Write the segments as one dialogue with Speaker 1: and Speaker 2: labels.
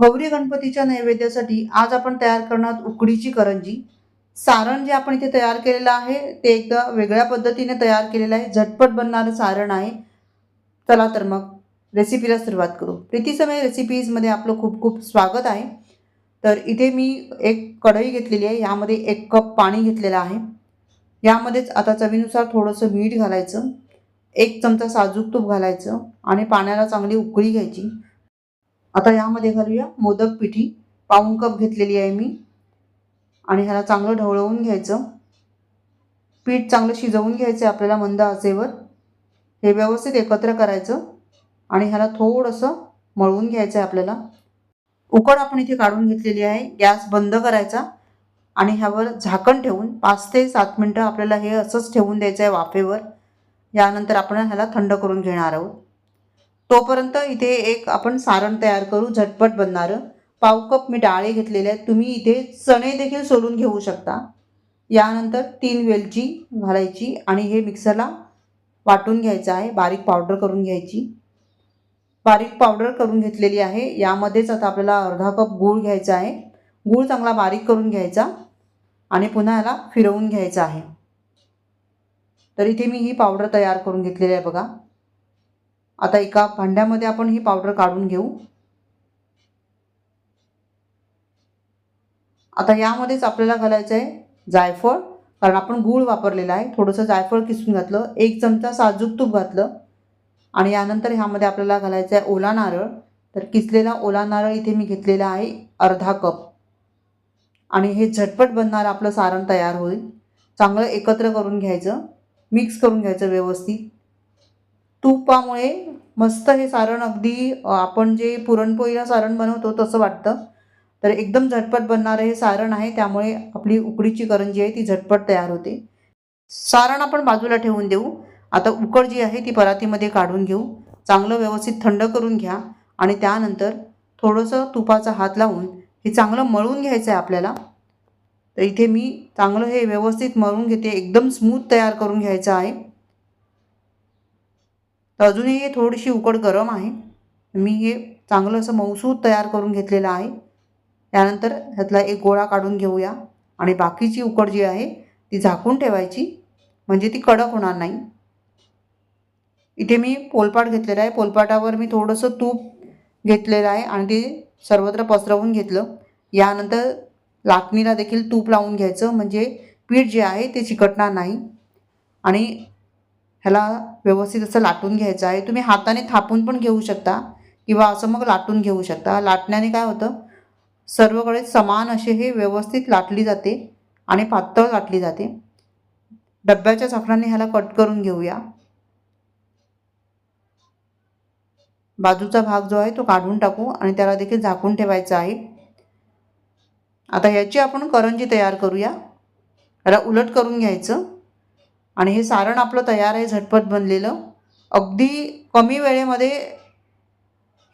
Speaker 1: गौरी गणपतीच्या नैवेद्यासाठी आज आपण तयार करणार उकडीची करंजी. सारण जे आपण इथे तयार केलेलं आहे ते एकदा वेगळ्या पद्धतीने तयार केलेलं आहे. झटपट बनणारं सारण आहे. चला तर मग रेसिपीला सुरुवात करू. प्रीतीसमय रेसिपीजमध्ये आपलं खूप खूप स्वागत आहे. तर इथे मी एक कढई घेतलेली आहे. यामध्ये एक कप पाणी घेतलेलं आहे. यामध्येच आता चवीनुसार थोडंसं मीठ घालायचं. एक चमचा साजूक तूप घालायचं आणि पाण्याला चांगली उकळी घ्यायची. आता यामध्ये घालूया मोदक पिठी. पाऊन कप घेतलेली आहे मी. आणि ह्याला चांगलं ढवळवून घ्यायचं. पीठ चांगलं शिजवून घ्यायचं आहे आपल्याला मंद आचेवर. हे व्यवस्थित एकत्र करायचं. आणि ह्याला थोडंसं मळवून घ्यायचं आहे आपल्याला. उकड आपण इथे काढून घेतलेली आहे. गॅस बंद करायचा. आणि ह्यावर झाकण ठेवून पाच ते सात मिनटं आपल्याला हे असंच ठेवून द्यायचं आहे वाफेवर. यानंतर आपण ह्याला थंड करून घेणार आहोत. तोपर्यंत इथे एक आपण सारण तयार करू झटपट बनणारं. पाव कप मी डाळे घेतलेले आहेत. तुम्ही इथे चणे देखील सोलून घेऊ शकता. यानंतर तीन वेलची घालायची आणि हे मिक्सरला वाटून घ्यायचं आहे. बारीक पावडर करून घ्यायची. बारीक पावडर करून घेतलेली आहे. यामध्येच आता आपल्याला अर्धा कप गूळ घ्यायचा आहे. गूळ चांगला बारीक करून घ्यायचा आणि पुन्हा याला फिरवून घ्यायचं आहे. तर इथे मी ही पावडर तयार करून घेतलेली आहे बघा. आता एका भांड्यामध्ये आपण ही पावडर काढून घेऊ. आता यामध्येच आपल्याला घालायचं आहे जायफळ कारण आपण गूळ वापरलेला आहे. थोडंसं जायफळ किसून घातलं एक चमचा साजूक तूप घातलं आणि यानंतर ह्यामध्ये आपल्याला घालायचं आहे ओला नारळ. तर किसलेला ओला नारळ इथे मी घेतलेला आहे अर्धा कप. आणि हे झटपट बनणारं आपलं सारण तयार होईल. चांगलं एकत्र करून घ्यायचं मिक्स करून घ्यायचं व्यवस्थित. तुपामुळे मस्त हे सारण अगदी आपण जे पुरणपोळीला सारण बनवतो तसं वाटतं. तर एकदम झटपट बनणारं हे सारण आहे त्यामुळे आपली उकडीची करंजी आहे ती झटपट तयार होते. सारण आपण बाजूला ठेवून देऊ. आता उकड जी आहे ती परातीमध्ये काढून घेऊ. चांगलं व्यवस्थित थंड करून घ्या आणि त्यानंतर थोडंसं तुपाचा हात लावून हे चांगलं मळून घ्यायचं आहे आपल्याला. तर इथे मी चांगलं हे व्यवस्थित मळून घेते. एकदम स्मूथ तयार करून घ्यायचं आहे. तर अजूनही हे थोडीशी उकड गरम आहे. मी हे चांगलं असं मऊसूद तयार करून घेतलेलं आहे. त्यानंतर ह्यातला एक गोळा काढून घेऊया. आणि बाकीची उकड जी आहे ती झाकून ठेवायची. म्हणजे ती कडक होणार नाही. इथे मी पोलपाट घेतलेला आहे. पोलपाटावर मी थोडंसं तूप घेतलेलं आहे आणि ते सर्वत्र पसरवून घेतलं. यानंतर लाटणीला देखील तूप लावून घ्यायचं. म्हणजे पीठ जे आहे ते चिकटणार नाही. आणि ह्याला व्यवस्थित असं लाटून घ्यायचं आहे. तुम्ही हाताने थापून पण घेऊ शकता किंवा असं मग लाटून घेऊ शकता. लाटण्याने काय होतं? सर्वकडे समान असे हे व्यवस्थित लाटली जाते आणि पातळ लाटली जाते. डब्याच्या झाकणाने ह्याला कट करून घेऊया. बाजूचा भाग जो आहे तो काढून टाकू आणि त्याला देखील झाकून ठेवायचा आहे. आता ह्याची आपण करंजी तयार करूया. याला उलट करून घ्यायचं. आणि हे सारण आपलं तयार आहे झटपट बनलेलं. अगदी कमी वेळेमध्ये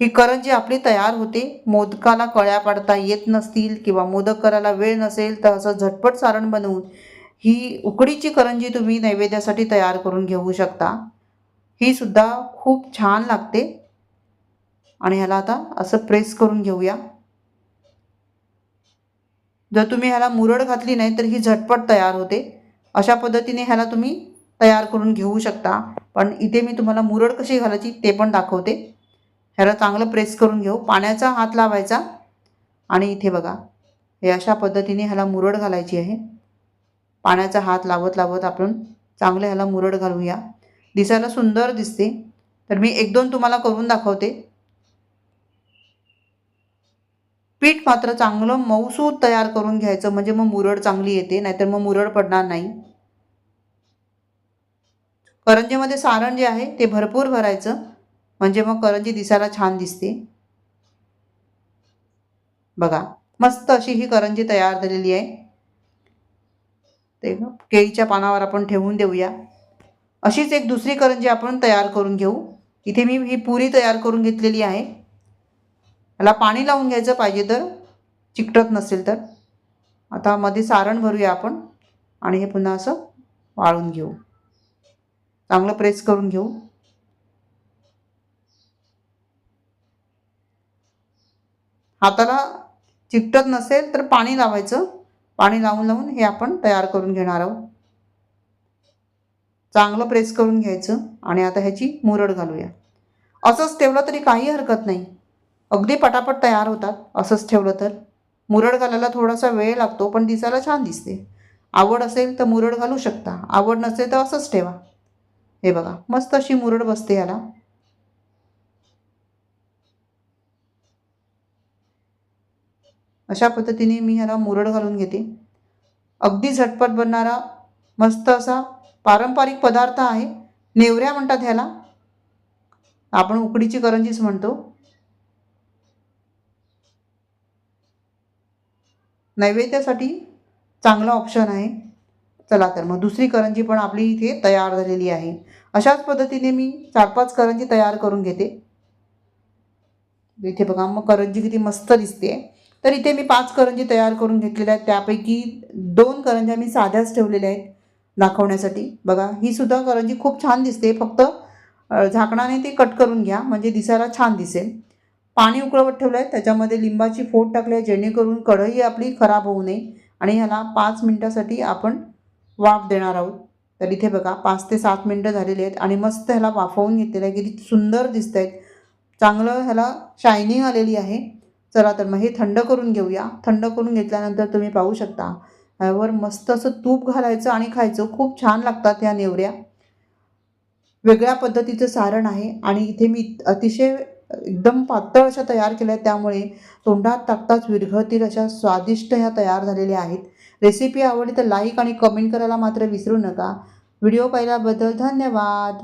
Speaker 1: ही करंजी आपली तयार होते मोदकाला कळ्या पाडता येत नसतील किंवा मोदक करायला वेळ नसेल तर असं झटपट सारण बनवून ही उकडीची करंजी तुम्ही नैवेद्यासाठी तयार करून घेऊ शकता ही सुद्धा खूप छान लागते. आणि ह्याला आता असं प्रेस करून घेऊया. जर तुम्ही ह्याला मुरड घातली नाही तर ही झटपट तयार होते. अशा पद्धतीने ह्याला तुम्ही तयार करून घेऊ शकता. पण इथे मी तुम्हाला मुरड कशी घालायची ते पण दाखवते. ह्याला चांगलं प्रेस करून घेऊ. पाण्याचा हात लावायचा. आणि इथे बघा हे अशा पद्धतीने ह्याला मुरड घालायची आहे. पाण्याचा हात लावत लावत आपण चांगलं ह्याला मुरड घालूया. दिसायला सुंदर दिसते. तर मी एक दोन तुम्हाला करून दाखवते. पीठ मात्र चांगलं मऊसूद तयार करून घ्यायचं म्हणजे मग मुरड चांगली येते नाहीतर मग मुरड पडणार नाही. करंजीमध्ये सारण जे आहे ते भरपूर भरायचं म्हणजे मग करंजी दिसायला छान दिसते. बघा मस्त अशी ही करंजी तयार झालेली आहे. ते केळीच्या पानावर आपण ठेवून देऊया. अशीच एक दुसरी करंजी आपण तयार करून घेऊ. इथे मी ही पुरी तयार करून घेतलेली आहे. याला पाणी लावून घ्यायचं पाहिजे तर चिकटत नसेल तर. आता मध्ये सारण भरूया आपण आणि हे पुन्हा असं वाळून घेऊ. चांगलं प्रेस करून घेऊ. हाताला चिकटत नसेल तर पाणी लावायचं. पाणी लावून लावून हे आपण तयार करून घेणार आहोत. चांगलं प्रेस करून घ्यायचं आणि आता ह्याची मुरड घालूया. असंच ठेवलं तरी काही हरकत नाही. अगदी पटापट तयार होतात असंच ठेवलं तर. मुरड घालायला थोडासा वेळ लागतो पण दिसायला छान दिसते. आवड असेल तर मुरड घालू शकता आवड नसेल तर असंच ठेवा. हे बघा मस्त अशी मुरड बसते याला. अशा पद्धतीने मी ह्याला मुरड घालून घेते. अगदी झटपट बनणारा मस्त असा पारंपरिक पदार्थ आहे. नेवऱ्या म्हणतात ह्याला. आपण उकडीची करंजीच म्हणतो. नैवेद्यासाठी चांगला ऑप्शन आहे. चला तर मग दुसरी करंजी पण आपली इथे तयार झालेली आहे. अशाच पद्धतीने मी चार पाच करंजी तयार करून घेते. इथे बघा मग करंजी किती मस्त दिसते. तर इथे मी पाच करंजी तयार करून घेतलेल्या आहेत. त्यापैकी दोन करंज्या मी साध्याच ठेवलेल्या आहेत दाखवण्यासाठी. बघा ही सुद्धा करंजी खूप छान दिसते. फक्त झाकणाने ती कट करून घ्या. म्हणजे दिसायला छान दिसेल. पाणी उकळवत ठेवलं आहे त्याच्यामध्ये लिंबाची फोड टाकली आहे जेणेकरून कढई आपली खराब होऊ नये आणि ह्याला पाच मिनटासाठी आपण वाफ देणार आहोत. तर इथे बघा पाच ते सात मिनटं झालेली आहेत आणि मस्त ह्याला वाफवून घेतलेलं आहे. किती सुंदर दिसत आहेत चांगलं ह्याला शायनिंग आलेली आहे. चला तर मग हे थंड करून घेऊया. थंड करून घेतल्यानंतर तुम्ही पाहू शकता. ह्यावर मस्त असं तूप घालायचं आणि खायचं. खूप छान लागतात ह्या नेवऱ्या. वेगळ्या पद्धतीचं सारण आहे आणि इथे मी अतिशय एकदम पातळ अशा तयार केल्या आहेत. त्यामुळे तोंडात टाकताच विरघळतील अशा स्वादिष्ट ह्या तयार झालेल्या आहेत. रेसिपी आवडली तर लाईक आणि कमेंट करायला मात्र विसरू नका. व्हिडिओ पाहिल्याबद्दल धन्यवाद.